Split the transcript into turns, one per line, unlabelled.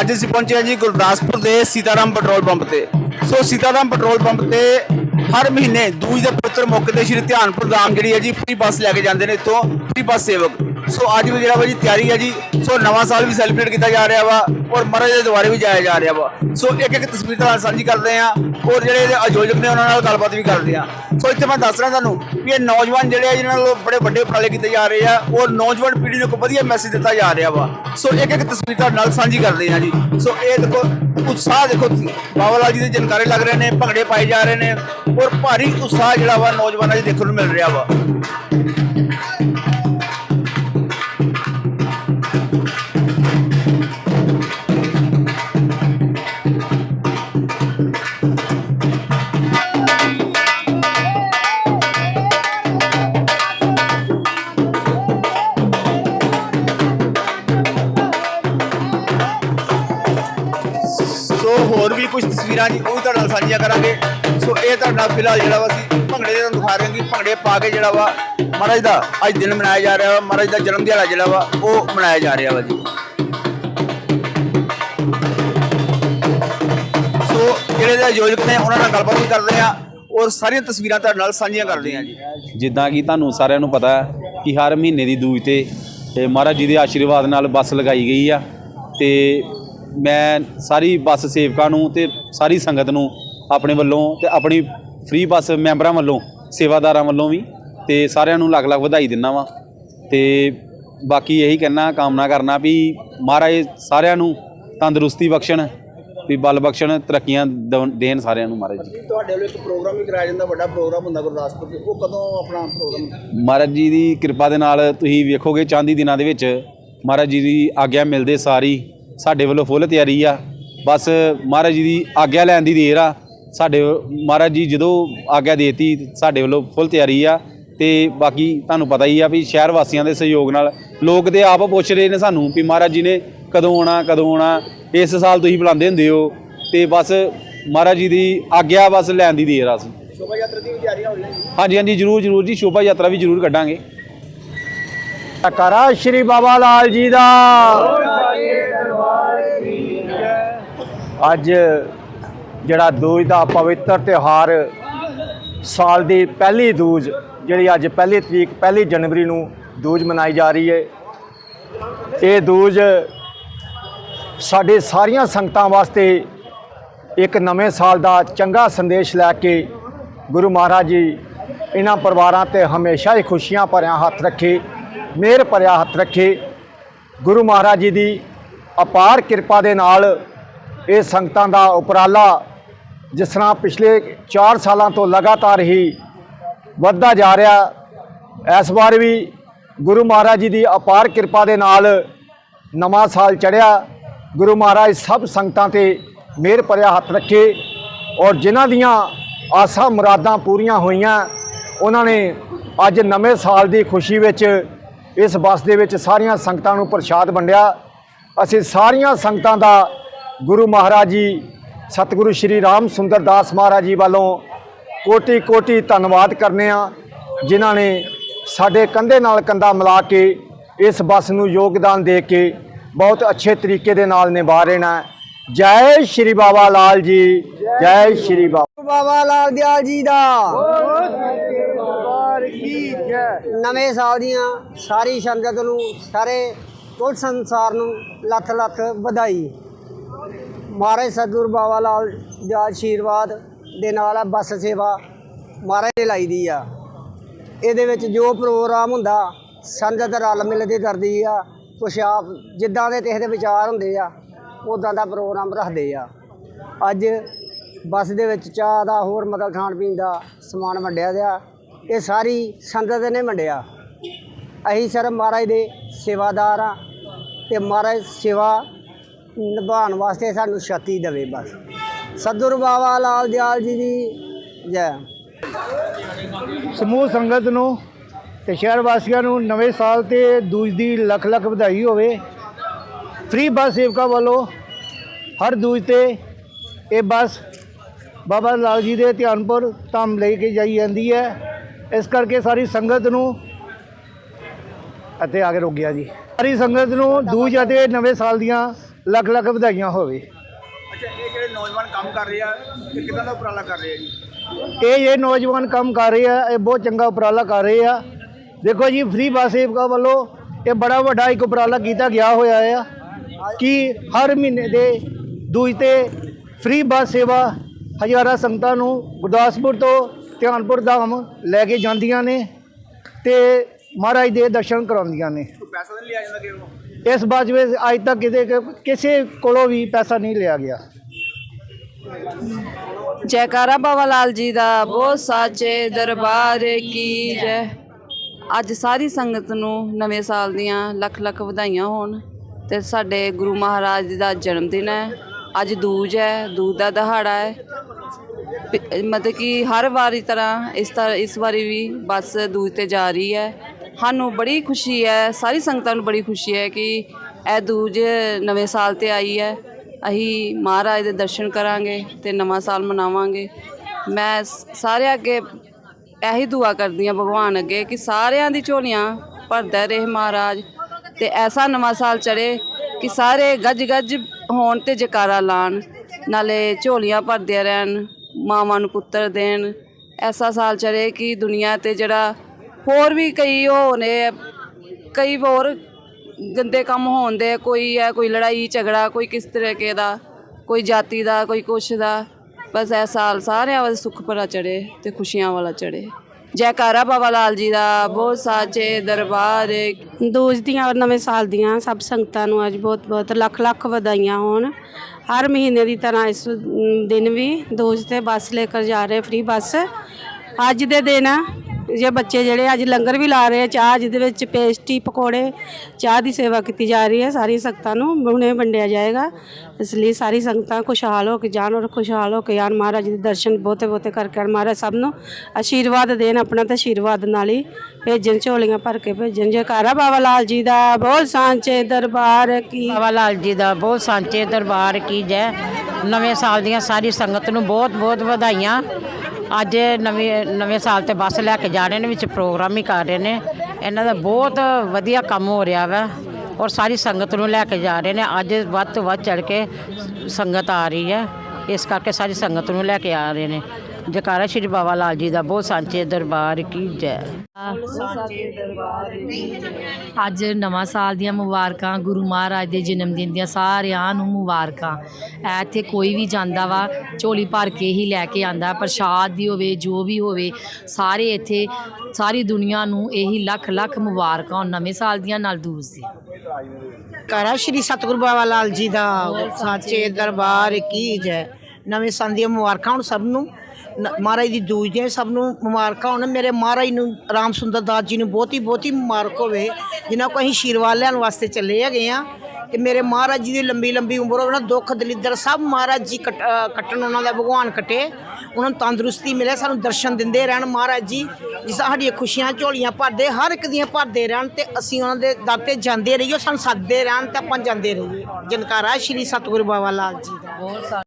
ਅੱਜ ਅਸੀਂ ਪਹੁੰਚੇ ਹਾਂ ਜੀ ਗੁਰਦਾਸਪੁਰ ਦੇ ਸੀਤਾਰਾਮ ਪੈਟਰੋਲ ਪੰਪ ਤੇ। ਸੋ ਸੀਤਾਰਾਮ ਪੈਟਰੋਲ ਪੰਪ ਤੇ ਹਰ ਮਹੀਨੇ ਦੂਜ ਦੇ ਪਵਿੱਤਰ ਮੌਕੇ ਤੇ ਸ਼੍ਰੀ ਧਿਆਨਪੁਰ ਧਾਮ ਜਿਹੜੀ ਹੈ ਜੀ ਫ੍ਰੀ ਬੱਸ ਲੈ ਕੇ ਜਾਂਦੇ ਨੇ ਇੱਥੋਂ ਫ੍ਰੀ ਬੱਸ ਸੇਵਕ। ਸੋ ਅੱਜ ਵੀ ਜਿਹੜਾ ਵਾ ਜੀ ਤਿਆਰੀ ਹੈ ਜੀ, ਸੋ ਨਵਾਂ ਸਾਲ ਵੀ ਸੈਲੀਬ੍ਰੇਟ ਕੀਤਾ ਜਾ ਰਿਹਾ ਵਾ ਔਰ ਮਹਾਰਾਜ ਦੇ ਦੁਆਰੇ ਵੀ ਜਾਇਆ ਜਾ ਰਿਹਾ ਵਾ। ਸੋ ਇੱਕ ਇੱਕ ਤਸਵੀਰ ਨਾਲ ਸਾਂਝੀ ਕਰਦੇ ਆ ਔਰ ਜਿਹੜੇ ਇਹਦੇ ਆਯੋਜਕ ਨੇ ਉਹਨਾਂ ਨਾਲ ਗੱਲਬਾਤ ਵੀ ਕਰਦੇ ਆ। ਸੋ ਇੱਥੇ ਮੈਂ ਦੱਸ ਰਿਹਾ ਤੁਹਾਨੂੰ ਵੀ ਇਹ ਨੌਜਵਾਨ ਜਿਹੜੇ ਆ ਜਿਹਨਾਂ ਨਾਲ ਬੜੇ ਵੱਡੇ ਉਪਰਾਲੇ ਕੀਤੇ ਜਾ ਰਹੇ ਆ ਔਰ ਨੌਜਵਾਨ ਪੀੜ੍ਹੀ ਨੂੰ ਇੱਕ ਵਧੀਆ ਮੈਸੇਜ ਦਿੱਤਾ ਜਾ ਰਿਹਾ ਵਾ। ਸੋ ਇੱਕ ਇੱਕ ਤਸਵੀਰ ਤੁਹਾਡੇ ਨਾਲ ਸਾਂਝੀ ਕਰਦੇ ਆ ਜੀ। ਸੋ ਇਹ ਦੇਖੋ, ਉਤਸ਼ਾਹ ਦੇਖੋ ਤੁਸੀਂ। ਬਾਬਾ ਲਾਲ ਜੀ ਦੇ ਜਨਕਾਰੇ ਲੱਗ ਰਹੇ ਨੇ, ਭੰਗੜੇ ਪਾਏ ਜਾ ਰਹੇ ਨੇ ਔਰ ਭਾਰੀ ਉਤਸ਼ਾਹ ਜਿਹੜਾ ਵਾ ਨੌਜਵਾਨਾਂ 'ਚ ਦੇਖਣ ਨੂੰ ਮਿਲ ਰਿਹਾ ਵਾ। ਤਸਵੀਰਾਂ ਜੀ, ਉਹ ਵੀ ਤੁਹਾਡੇ ਨਾਲ ਸਾਂਝੀਆਂ ਕਰਾਂਗੇ। ਸੋ ਇਹ ਤੁਹਾਡੇ ਨਾਲ ਫਿਲਹਾਲ ਜਿਹੜਾ ਵਾ ਅਸੀਂ ਭੰਗੜੇ ਦੇ ਤੁਹਾਨੂੰ ਦਿਖਾ ਰਹੇ ਹਾਂ ਕਿ ਭੰਗੜੇ ਪਾ ਕੇ ਜਿਹੜਾ ਵਾ ਮਹਾਰਾਜ ਦਾ ਅੱਜ ਦਿਨ ਮਨਾਇਆ ਜਾ ਰਿਹਾ ਵਾ, ਮਹਾਰਾਜ ਦਾ ਜਨਮ ਦਿਹਾੜਾ ਜਿਹੜਾ ਵਾ, ਉਹ ਮਨਾਇਆ ਜਾ ਰਿਹਾ ਵਾ ਜੀ। ਸੋ ਜਿਹੜੇ ਦੇ ਆਯੋਜਕ ਨੇ, ਉਹਨਾਂ ਨਾਲ ਗੱਲਬਾਤ ਵੀ ਕਰਦੇ ਆ ਔਰ ਸਾਰੀਆਂ ਤਸਵੀਰਾਂ ਤੁਹਾਡੇ ਨਾਲ ਸਾਂਝੀਆਂ ਕਰਦੇ ਆ ਜੀ।
ਜਿੱਦਾਂ ਕਿ ਤੁਹਾਨੂੰ ਸਾਰਿਆਂ ਨੂੰ ਪਤਾ ਹੈ ਕਿ ਹਰ ਮਹੀਨੇ ਦੀ ਦੂਜ ਤੇ ਤੇ ਮਹਾਰਾਜ ਜੀ ਦੇ ਆਸ਼ੀਰਵਾਦ ਨਾਲ ਬੱਸ ਲਗਾਈ ਗਈ ਆ, ਤੇ ਮੈਂ ਸਾਰੀ ਬੱਸ ਸੇਵਕਾਂ ਨੂੰ ਤੇ ਸਾਰੀ ਸੰਗਤ ਨੂੰ ਆਪਣੇ ਵੱਲੋਂ ਤੇ ਆਪਣੀ ਫ੍ਰੀ ਬੱਸ ਮੈਂਬਰਾਂ ਵੱਲੋਂ ਸੇਵਾਦਾਰਾਂ ਵੱਲੋਂ ਵੀ ਤੇ ਸਾਰਿਆਂ ਨੂੰ ਲੱਖ ਲੱਖ ਵਧਾਈ ਦਿੰਦਾ ਵਾਂ। ਤੇ ਬਾਕੀ ਇਹੀ ਕਹਿਣਾ ਕਾਮਨਾ ਕਰਨਾ ਵੀ ਮਹਾਰਾਜ ਸਾਰਿਆਂ ਨੂੰ ਤੰਦਰੁਸਤੀ ਬਖਸ਼ਣ ਵੀ ਬਲ ਬਖਸ਼ਣ ਤਰੱਕੀਆਂ ਦੇਣ- ਸਾਰਿਆਂ ਨੂੰ ਮਹਾਰਾਜ ਜੀ।
ਤੁਹਾਡੇ ਵੱਲੋਂ ਇੱਕ ਪ੍ਰੋਗਰਾਮ ਵੀ ਕਰਾਇਆ ਜਾਂਦਾ ਵੱਡਾ ਪ੍ਰੋਗਰਾਮ ਹੁੰਦਾ ਗੁਰਦਾਸਪੁਰ ਤੇ ਉਹ ਕਦੋਂ ਆਪਣਾ ਪ੍ਰੋਗਰਾਮ?
ਮਹਾਰਾਜ ਜੀ ਦੀ ਕਿਰਪਾ ਦੇ ਨਾਲ ਤੁਸੀਂ ਵੇਖੋਗੇ ਚਾਂਦੀ ਦਿਨਾਂ ਦੇ ਵਿੱਚ ਮਹਾਰਾਜ ਜੀ ਦੀ ਆਗਿਆ ਮਿਲਦੇ ਸਾਰੀ। ਸਾਡੇ ਵੱਲੋਂ ਫੁੱਲ ਤਿਆਰੀ ਆ। ਬਸ ਮਹਾਰਾਜ ਜੀ ਦੀ ਆਗਿਆ ਲੈਣ ਦੀ ਦੇਰ ਆ। ਸਾਡੇ ਮਹਾਰਾਜ ਜੀ ਜਦੋਂ ਆਗਿਆ ਦੇਤੀ ਸਾਡੇ ਵੱਲੋਂ ਫੁੱਲ ਤਿਆਰੀ ਆ। ਤੇ ਬਾਕੀ ਤੁਹਾਨੂੰ ਪਤਾ ਹੀ ਆ ਵੀ ਸ਼ਹਿਰ ਵਾਸੀਆਂ ਦੇ ਸਹਿਯੋਗ ਨਾਲ ਲੋਕ ਤੇ ਆਪ ਪੁੱਛ ਰਹੇ ਨੇ ਸਾਨੂੰ ਵੀ ਮਹਾਰਾਜ ਜੀ ਨੇ ਕਦੋਂ ਆਉਣਾ ਕਦੋਂ ਆਉਣਾ। ਇਸ ਸਾਲ ਤੁਸੀਂ ਬੁਲਾਉਂਦੇ ਹੁੰਦੇ ਹੋ। ਤੇ ਬਸ ਮਹਾਰਾਜ ਜੀ ਦੀ ਆਗਿਆ ਬਸ ਲੈਣ ਦੀ ਦੇਰ ਆ ਅਸੀਂ।
ਸ਼ੋਭਾ ਯਾਤਰਾ ਦੀ ਵੀ ਤਿਆਰੀਆਂ ਹੋ ਰਹੀਆਂ ਜੀ
ਹਾਂਜੀ ਹਾਂਜੀ ਜਰੂਰ ਜਰੂਰ ਜੀ। ਸ਼ੋਭਾ ਯਾਤਰਾ ਵੀ ਜਰੂਰ ਕੱਢਾਂਗੇ।
ਕਰਾ ਸ਼੍ਰੀ ਬਾਬਾ ਲਾਲ ਜੀ ਦਾ। ਅੱਜ ਜਿਹੜਾ ਦੂਜ ਦਾ ਪਵਿੱਤਰ ਤਿਉਹਾਰ ਸਾਲ ਦੀ ਪਹਿਲੀ ਦੂਜ, ਜਿਹੜੀ ਅੱਜ ਪਹਿਲੀ ਤਰੀਕ, ਪਹਿਲੀ ਜਨਵਰੀ ਨੂੰ ਦੂਜ ਮਨਾਈ ਜਾ ਰਹੀ ਹੈ। ਇਹ ਦੂਜ ਸਾਡੇ ਸਾਰੀਆਂ ਸੰਗਤਾਂ ਵਾਸਤੇ ਇੱਕ ਨਵੇਂ ਸਾਲ ਦਾ ਚੰਗਾ ਸੰਦੇਸ਼ ਲੈ ਕੇ ਗੁਰੂ ਮਹਾਰਾਜ ਜੀ ਇਹਨਾਂ ਪਰਿਵਾਰਾਂ ਤੇ ਹਮੇਸ਼ਾ ਹੀ ਖੁਸ਼ੀਆਂ ਭਰਿਆ ਹੱਥ ਰੱਖੇ, ਮਿਹਰ ਭਰਿਆ ਹੱਥ ਰੱਖੇ। ਗੁਰੂ ਮਹਾਰਾਜ ਜੀ ਦੀ ਅਪਾਰ ਕਿਰਪਾ ਦੇ ਨਾਲ ਇਹ ਸੰਗਤਾਂ ਦਾ ਉਪਰਾਲਾ ਜਿਸ ਤਰ੍ਹਾਂ ਪਿਛਲੇ 4 ਸਾਲਾਂ ਤੋਂ ਲਗਾਤਾਰ ਹੀ ਵੱਧਦਾ ਜਾ ਰਿਹਾ, ਇਸ ਵਾਰ ਵੀ ਗੁਰੂ ਮਹਾਰਾਜ ਜੀ ਦੀ ਅਪਾਰ ਕਿਰਪਾ ਦੇ ਨਾਲ ਨਵਾਂ ਸਾਲ ਚੜ੍ਹਿਆ। ਗੁਰੂ ਮਹਾਰਾਜ ਸਭ ਸੰਗਤਾਂ ਤੇ ਮਿਹਰ ਭਰਿਆ ਹੱਥ ਰੱਖੇ ਔਰ ਜਿਨ੍ਹਾਂ ਦੀਆਂ ਆਸਾਂ ਮੁਰਾਦਾਂ ਪੂਰੀਆਂ ਹੋਈਆਂ, ਉਹਨਾਂ ਨੇ ਅੱਜ ਨਵੇਂ ਸਾਲ ਦੀ ਖੁਸ਼ੀ ਵਿੱਚ ਇਸ ਬੱਸ ਦੇ ਵਿੱਚ ਸਾਰੀਆਂ ਸੰਗਤਾਂ ਨੂੰ ਪ੍ਰਸ਼ਾਦ ਵੰਡਿਆ। ਅਸੀਂ ਸਾਰੀਆਂ ਸੰਗਤਾਂ ਦਾ ਗੁਰੂ ਮਹਾਰਾਜ ਜੀ, ਸਤਿਗੁਰੂ ਸ਼੍ਰੀ ਰਾਮ ਸੁੰਦਰ ਦਾਸ ਮਹਾਰਾਜ ਜੀ ਵੱਲੋਂ ਕੋਟੀ ਕੋਟੀ ਧੰਨਵਾਦ ਕਰਨੇ ਆ, ਜਿਨ੍ਹਾਂ ਨੇ ਸਾਡੇ ਕੰਧੇ ਨਾਲ ਕੰਧਾ ਮਿਲਾ ਕੇ ਇਸ ਬੱਸ ਨੂੰ ਯੋਗਦਾਨ ਦੇ ਕੇ ਬਹੁਤ ਅੱਛੇ ਤਰੀਕੇ ਦੇ ਨਾਲ ਨਿਭਾ ਰਹੇ ਨੇ ਜੈ ਸ਼੍ਰੀ ਬਾਬਾ ਲਾਲ ਜੀ, ਜੈ ਸ਼੍ਰੀ ਬਾਬਾ
ਬਾਬਾ ਲਾਲ ਦਿਆਲ ਜੀ ਦਾ। ਨਵੇਂ ਸਾਲ ਦੀਆਂ ਸਾਰੀ ਸੰਗਤ ਨੂੰ, ਸਾਰੇ ਕੁੱਲ ਸੰਸਾਰ ਨੂੰ ਲੱਖ ਲੱਖ ਵਧਾਈ। ਮਹਾਰਾਜ ਸਤਿਗੁਰ ਬਾਬਾ ਲਾਲ ਦਾ ਆਸ਼ੀਰਵਾਦ ਦੇ ਨਾਲ ਆ, ਬੱਸ ਸੇਵਾ ਮਹਾਰਾਜ ਨੇ ਲਾਈ ਦੀ ਆ। ਇਹਦੇ ਵਿੱਚ ਜੋ ਪ੍ਰੋਗਰਾਮ ਹੁੰਦਾ, ਸੰਗਤ ਰਲ ਮਿਲ ਕੇ ਕਰਦੀ ਆ, ਕੁਛ ਆਪ ਜਿੱਦਾਂ ਦੇ ਕਿਸੇ ਦੇ ਵਿਚਾਰ ਹੁੰਦੇ ਆ ਉਦਾਂ ਦਾ ਪ੍ਰੋਗਰਾਮ ਰੱਖਦੇ ਆ। ਅੱਜ ਬੱਸ ਦੇ ਵਿੱਚ ਚਾਹ ਦਾ ਹੋਰ ਮਤਲਬ ਖਾਣ ਪੀਣ ਦਾ ਸਮਾਨ ਵੰਡਿਆ ਗਿਆ। ਇਹ ਸਾਰੀ ਸੰਗਤ ਨੇ ਵੰਡਿਆ। ਅਸੀਂ ਸਰ ਮਹਾਰਾਜ ਦੇ ਸੇਵਾਦਾਰ ਆ ਤੇ ਮਹਾਰਾਜ ਸੇਵਾ ਨਿਭਾਉਣ ਵਾਸਤੇ ਸਾਨੂੰ ਸ਼ਕਤੀ ਦੇਵੇ ਬਸ। ਸਤਿਗੁਰੂ ਬਾਬਾ ਲਾਲ ਦਿਆਲ ਜੀ ਦੀ ਜੈ।
ਸਮੂਹ ਸੰਗਤ ਨੂੰ ਤੇ ਸ਼ਹਿਰ ਵਾਸੀਆਂ ਨੂੰ ਨਵੇਂ ਸਾਲ ਤੇ ਦੂਜ ਦੀ ਲੱਖ ਲੱਖ ਵਧਾਈ ਹੋਵੇ। ਫ੍ਰੀ ਬੱਸ ਸੇਵਕਾਂ ਵੱਲੋਂ ਹਰ ਦੂਜ ਤੇ ਇਹ ਬੱਸ ਬਾਬਾ ਲਾਲ ਜੀ ਦੇ ਧਿਆਨਪੁਰ ਧਾਮ ਲੈ ਕੇ ਜਾਈ ਜਾਂਦੀ ਹੈ। ਇਸ ਕਰਕੇ ਸਾਰੀ ਸੰਗਤ ਨੂੰ ਅਤੇ ਆਗੇ ਰੁਕ ਗਿਆ ਜੀ। ਸਾਰੀ ਸੰਗਤ ਨੂੰ ਦੂਜ ਅਤੇ ਨਵੇਂ ਸਾਲ ਦੀਆਂ ਲੱਖ ਲੱਖ ਵਧਾਈਆਂ ਹੋਵੇ।
ਅੱਛਾ ਇਹ ਜਿਹੜੇ ਨੌਜਵਾਨ ਕੰਮ ਕਰ ਰਹੇ ਆ ਇਹ ਕਿਦਾਂ ਦਾ ਉਪਰਾਲਾ ਕਰ ਰਹੇ ਆ ਜੀ?
ਇਹ ਇਹ ਨੌਜਵਾਨ ਕੰਮ ਕਰ ਰਹੇ ਆ ਇਹ ਬਹੁਤ ਚੰਗਾ ਉਪਰਾਲਾ ਕਰ ਰਹੇ ਆ। ਦੇਖੋ ਜੀ ਫ੍ਰੀ ਬੱਸ ਸੇਵਕਾ ਵੱਲੋਂ ਇਹ ਬੜਾ ਵੱਡਾ ਇੱਕ ਉਪਰਾਲਾ ਕੀਤਾ ਗਿਆ ਹੋਇਆ ਆ ਕਿ ਹਰ ਮਹੀਨੇ ਦੇ ਦੂਜ ਤੇ ਫ੍ਰੀ ਬੱਸ ਸੇਵਾ ਹਜ਼ਾਰਾਂ ਸੰਗਤਾਂ ਨੂੰ ਗੁਰਦਾਸਪੁਰ ਤੋਂ ਧਿਆਨਪੁਰ ਧਾਮ ਲੈ ਕੇ ਜਾਂਦੀਆਂ ਨੇ ਤੇ ਮਹਾਰਾਜ ਦੇ ਦਰਸ਼ਨ ਕਰਾਉਂਦੀਆਂ ਨੇ।
ਪੈਸਾ ਨਹੀਂ ਲਿਆ ਜਾਂਦਾ ਕਿ ਉਹ
ਇਸ ਬਾਜਵੇ ਅੱਜ ਤੱਕ ਕਿਤੇ ਕਿਸੇ ਕੋਲੋਂ ਵੀ ਪੈਸਾ ਨਹੀਂ ਲਿਆ ਗਿਆ।
ਜੈਕਾਰਾ ਬਾਬਾ ਲਾਲ ਜੀ ਦਾ, ਬਹੁਤ ਸਾਚੇ ਦਰਬਾਰ ਕੀ ਜੈ। ਅੱਜ ਸਾਰੀ ਸੰਗਤ ਨੂੰ ਨਵੇਂ ਸਾਲ ਦੀਆਂ ਲੱਖ ਲੱਖ ਵਧਾਈਆਂ ਹੋਣ ਤੇ ਸਾਡੇ ਗੁਰੂ ਮਹਾਰਾਜ ਜੀ ਦਾ ਜਨਮ ਦਿਨ ਹੈ। ਅੱਜ ਦੂਜ ਹੈ, ਦੂਜ ਦਾ ਦਿਹਾੜਾ ਹੈ। ਪ- ਮਤਲਬ ਕਿ ਹਰ ਵਾਰੀ ਤਰ੍ਹਾਂ ਇਸ ਤਰ੍ਹਾਂ ਇਸ ਵਾਰੀ ਵੀ ਬੱਸ ਦੂਜ ਤੇ ਜਾ ਰਹੀ ਹੈ। ਸਾਨੂੰ ਬੜੀ ਖੁਸ਼ੀ ਹੈ, ਸਾਰੀ ਸੰਗਤਾਂ ਨੂੰ ਬੜੀ ਖੁਸ਼ੀ ਹੈ ਕਿ ਇਹ ਦੂਜ ਨਵੇਂ ਸਾਲ ਤੇ ਆਈ ਹੈ। ਅਸੀਂ ਮਹਾਰਾਜ ਦੇ ਦਰਸ਼ਨ ਕਰਾਂਗੇ ਤੇ ਨਵਾਂ ਸਾਲ ਮਨਾਵਾਂਗੇ। ਮੈਂ ਸ- ਸਾਰਿਆਂ ਅੱਗੇ ਇਹੀ ਦੁਆ ਕਰਦੀ ਹਾਂ ਭਗਵਾਨ ਅੱਗੇ ਕਿ ਸਾਰਿਆਂ ਦੀ ਝੋਲੀਆਂ ਭਰਦਾ ਰਹੇ ਮਹਾਰਾਜ ਤੇ ਐਸਾ ਨਵਾਂ ਸਾਲ ਚੜੇ ਕਿ ਸਾਰੇ ਗੱਜ ਗੱਜ ਹੋਣ ਤੇ ਜਕਾਰਾ ਲਾਣ, ਨਾਲੇ ਝੋਲੀਆਂ ਭਰਦੇ ਰਹਿਣ, ਮਾਵਾਂ ਨੂੰ ਪੁੱਤਰ ਦੇਣ। ਐਸਾ ਸਾਲ ਚੜੇ ਕਿ ਦੁਨੀਆ ਤੇ ਜਿਹੜਾ ਹੋਰ ਵੀ ਕਈ ਹੋ ਨੇ, ਕਈ ਹੋਰ ਗੰਦੇ ਕੰਮ ਹੋਣ ਦੇ, ਕੋਈ ਹੈ ਕੋਈ ਲੜਾਈ, ਝਗੜਾ, ਕੋਈ ਕਿਸ ਤਰੀਕੇ ਦਾ, ਕੋਈ ਜਾਤੀ ਦਾ, ਕੋਈ ਕੁਛ ਦਾ, ਬਸ ਇਹ ਸਾਲ ਸਾਰਿਆਂ ਵਾਸਤੇ ਸੁੱਖ ਭਰਾ ਚੜੇ ਤੇ ਖੁਸ਼ੀਆਂ ਵਾਲਾ ਚੜੇ ਜੈਕਾਰਾ ਬਾਬਾ ਲਾਲ ਜੀ ਦਾ, ਬਹੁਤ ਸਾਚੇ ਦਰਬਾਰ
ਦੋਜ ਦੀਆਂ ਔਰ ਨਵੇਂ ਸਾਲ ਦੀਆਂ ਸਭ ਸੰਗਤਾਂ ਨੂੰ ਅੱਜ ਬਹੁਤ ਬਹੁਤ ਲੱਖ ਲੱਖ ਵਧਾਈਆਂ ਹੋਣ। ਹਰ ਮਹੀਨੇ ਦੀ ਤਰ੍ਹਾਂ ਇਸ ਦਿਨ ਵੀ ਦੂਜ ਤੇ ਬੱਸ ਲੈ ਕੇ ਜਾ ਰਹੇ, ਫ੍ਰੀ ਬੱਸ। ਅੱਜ ਦੇ ਦਿਨ ਜੇ ਬੱਚੇ ਜਿਹੜੇ ਅੱਜ ਲੰਗਰ ਵੀ ਲਾ ਰਹੇ ਆ, ਚਾਹ ਜਿਹਦੇ ਵਿੱਚ ਪੇਸਟੀ, ਪਕੌੜੇ, ਚਾਹ ਦੀ ਸੇਵਾ ਕੀਤੀ ਜਾ ਰਹੀ ਹੈ, ਸਾਰੀ ਸੰਗਤਾਂ ਨੂੰ ਹੁਣੇ ਵੰਡਿਆ ਜਾਏਗਾ। ਇਸ ਲਈ ਸਾਰੀ ਸੰਗਤਾਂ ਖੁਸ਼ਹਾਲ ਹੋ ਕੇ ਜਾਣ ਔਰ ਖੁਸ਼ਹਾਲ ਹੋ ਕੇ ਆਉਣ। ਮਹਾਰਾਜ ਦੇ ਦਰਸ਼ਨ ਬਹੁਤੇ ਬਹੁਤੇ ਕਰਕੇ ਆਉਣ। ਮਹਾਰਾਜ ਸਭ ਨੂੰ ਆਸ਼ੀਰਵਾਦ ਦੇਣ, ਆਪਣਾ ਤੇ ਆਸ਼ੀਰਵਾਦ ਨਾਲ ਹੀ ਭੇਜਣ, ਝੋਲੀਆਂ ਭਰ ਕੇ ਭੇਜਣ। ਜੈਕਾਰਾ ਬਾਬਾ ਲਾਲ ਜੀ ਦਾ ਬੋਲ ਸਾਂਚੇ ਦਰਬਾਰ ਕੀ।
ਬਾਬਾ ਲਾਲ ਜੀ ਦਾ ਬਹੁਤ ਸਾਂਚੇ ਦਰਬਾਰ ਕੀ ਜੈ। ਨਵੇਂ ਸਾਲ ਦੀਆਂ ਸਾਰੀ ਸੰਗਤ ਨੂੰ ਬਹੁਤ ਬਹੁਤ ਵਧਾਈਆਂ। ਅੱਜ ਨਵੇਂ ਨਵੇਂ ਸਾਲ ਤੇ ਬੱਸ ਲੈ ਕੇ ਜਾ ਰਹੇ ਨੇ, ਵਿੱਚ ਪ੍ਰੋਗਰਾਮ ਹੀ ਕਰ ਰਹੇ ਨੇ। ਇਹਨਾਂ ਦਾ ਬਹੁਤ ਵਧੀਆ ਕੰਮ ਹੋ ਰਿਹਾ ਵਾ ਔਰ ਸਾਰੀ ਸੰਗਤ ਨੂੰ ਲੈ ਕੇ ਜਾ ਰਹੇ ਨੇ। ਅੱਜ ਵੱਧ ਤੋਂ ਵੱਧ ਚੜ ਕੇ ਸੰਗਤ ਆ ਰਹੀ ਹੈ। ਇਸ ਕਰਕੇ ਸਾਰੀ ਸੰਗਤ ਨੂੰ ਲੈ ਕੇ ਆ ਰਹੇ ਨੇ। ਜਕਾਰਾ ਸ਼੍ਰੀ ਬਾਬਾ ਲਾਲ ਜੀ ਦਾ ਬਹੁਤ ਸਾਂਚੇ ਦਰਬਾਰ ਕੀ ਜੈ।
ਅੱਜ ਨਵਾਂ ਸਾਲ ਦੀਆਂ ਮੁਬਾਰਕਾਂ ਗੁਰੂ ਮਹਾਰਾਜ ਦੇ ਜਨਮ ਦਿਨ ਦੀਆਂ ਸਾਰਿਆਂ ਨੂੰ ਮੁਬਾਰਕਾਂ। ਇੱਥੇ ਕੋਈ ਵੀ ਜਾਂਦਾ ਵਾ ਝੋਲੀ ਭਰ ਕੇ ਹੀ ਲੈ ਕੇ ਆਂਦਾ ਪ੍ਰਸ਼ਾਦ ਦੀ ਹੋਵੇ ਜੋ ਵੀ ਹੋਵੇ ਸਾਰੇ ਇੱਥੇ ਸਾਰੀ ਦੁਨੀਆ ਨੂੰ ਇਹੀ ਲੱਖ ਲੱਖ ਮੁਬਾਰਕਾਂ ਨਵੇਂ ਸਾਲ ਦੀਆਂ ਨਾਲ ਦੂਜ ਦੀ
ਕਰਾ ਸ਼੍ਰੀ ਸਤਿਗੁਰੂ ਬਾਬਾ ਲਾਲ ਜੀ ਦਾ ਸਾਚੇ ਦਰਬਾਰ ਕੀ ਜੈ। ਨਵੇਂ ਸਾਲ ਦੀਆਂ ਮੁਬਾਰਕਾਂ ਹੋਣ ਸਭ ਨੂੰ। ਮਹਾਰਾਜ ਦੀ ਦੂਜ ਦੀਆਂ ਸਭ ਨੂੰ ਮੁਬਾਰਕਾਂ ਹੋਣ। ਮੇਰੇ ਮਹਾਰਾਜ ਨੂੰ, ਰਾਮ ਸੁੰਦਰ ਦਾਸ ਜੀ ਨੂੰ ਬਹੁਤੀ ਬਹੁਤੀ ਮੁਬਾਰਕ ਹੋਵੇ, ਜਿਨ੍ਹਾਂ ਕੋ ਅਸੀਂ ਆਸ਼ੀਰਵਾਦ ਲੈਣ ਵਾਸਤੇ ਚੱਲੇ ਹੈਗੇ ਆ ਕਿ ਮੇਰੇ ਮਹਾਰਾਜ ਜੀ ਦੀ ਲੰਬੀ ਲੰਬੀ ਉਮਰ ਹੋਵੇ ਨਾ, ਦੁੱਖ ਦਲਿੱਦਰ ਸਭ ਮਹਾਰਾਜ ਜੀ ਕੱਟ- ਕੱਟਣ ਉਹਨਾਂ ਦਾ ਭਗਵਾਨ ਕੱਟੇ। ਉਹਨਾਂ ਨੂੰ ਤੰਦਰੁਸਤੀ ਮਿਲੇ, ਸਾਨੂੰ ਦਰਸ਼ਨ ਦਿੰਦੇ ਰਹਿਣ ਮਹਾਰਾਜ ਜੀ, ਜਿਸ ਤਰ੍ਹਾਂ ਸਾਡੀਆਂ ਖੁਸ਼ੀਆਂ ਝੋਲੀਆਂ ਭਰਦੇ, ਹਰ ਇੱਕ ਦੀਆਂ ਭਰਦੇ ਰਹਿਣ ਤੇ ਅਸੀਂ ਉਹਨਾਂ ਦੇ ਦਰ ਤੇ ਜਾਂਦੇ ਰਹੀਏ ਸਾਨੂੰ ਸੱਦਦੇ ਰਹਿਣ ਤੇ ਆਪਾਂ ਜਾਂਦੇ ਰਹੀਏ। ਜਨਕਾਰਾ, ਸ਼੍ਰੀ ਸਤਿਗੁਰੂ ਬਾਬਾ ਲਾਲ ਜੀ ਦਾ।